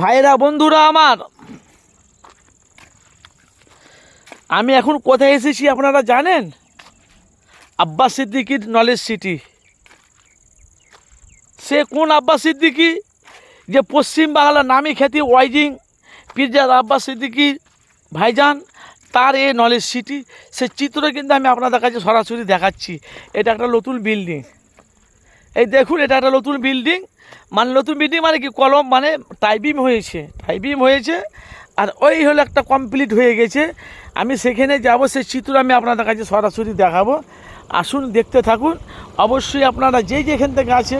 ভাইরা, বন্ধুরা আমার, আমি এখন কোথায় এসেছি আপনারা জানেন? আব্বাস সিদ্দিকির নলেজ সিটি। সে কোন আব্বাস সিদ্দিকি? যে পশ্চিম বাংলার নামি খ্যাতি ওয়াইজিং পিরজাদ আব্বাস সিদ্দিকি ভাইজান, তার এ নলেজ সিটি। সে চিত্র কিন্তু আমি আপনাদের কাছে সরাসরি দেখাচ্ছি। এটা একটা নতুন বিল্ডিং এই দেখুন, এটা একটা নতুন বিল্ডিং মানে নতুন বিল্ডিং মানে কি, কলম মানে টাইপিং হয়েছে টাইপিং হয়েছে, আর ওই হলো একটা কমপ্লিট হয়ে গেছে। আমি সেখানে যাব সেই চিত্র আমি আপনাদের কাছে সরাসরি দেখাবো। আসুন, দেখতে থাকুন। অবশ্যই আপনারা যেই যেখান থেকে আছে,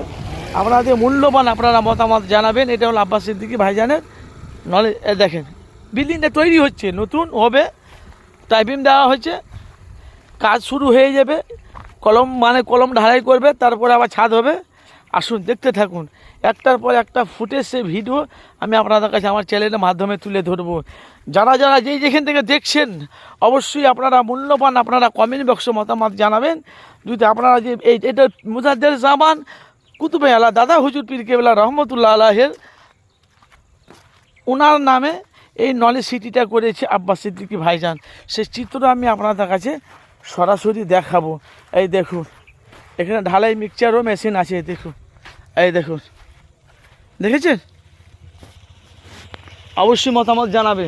আপনাদের মূল্যবান আপনারা মতামত জানাবেন। এটা হলো আব্বাস সিদ্দিকি ভাইজানের। নলে দেখেন বিল্ডিংটা তৈরি হচ্ছে, নতুন হবে টাইপিং দেওয়া হচ্ছে কাজ শুরু হয়ে যাবে। কলম মানে কলম ঢালাই করবে, তারপরে আবার ছাদ হবে। আসুন, দেখতে থাকুন। একটার পর একটা ফুটেজ সে ভিডিও আমি আপনাদের কাছে আমার চ্যানেলের মাধ্যমে তুলে ধরবো। যারা যারা যেই যেখান থেকে দেখছেন, অবশ্যই আপনারা মূল্যবান, আপনারা কমেন্ট বক্সে মতামত জানাবেন। যদি আপনারা যে এই এটা মুজাদ্দের জামান, কুতুবে আলা দাদা হুজুর পীর কেবলা রহমতুল্লাহ আলাহের ওনার নামে এই নলেজ সিটিটা করেছে আব্বাস সিদ্দিকি ভাইজান। সেই চিত্র আমি আপনাদের কাছে সরাসরি দেখাবো। এই দেখুন, এখানে ঢালাই মিক্সচারও মেশিন আছে, দেখুন। এই দেখুন, দেখেছেন? অবশ্যই মতামত জানাবে।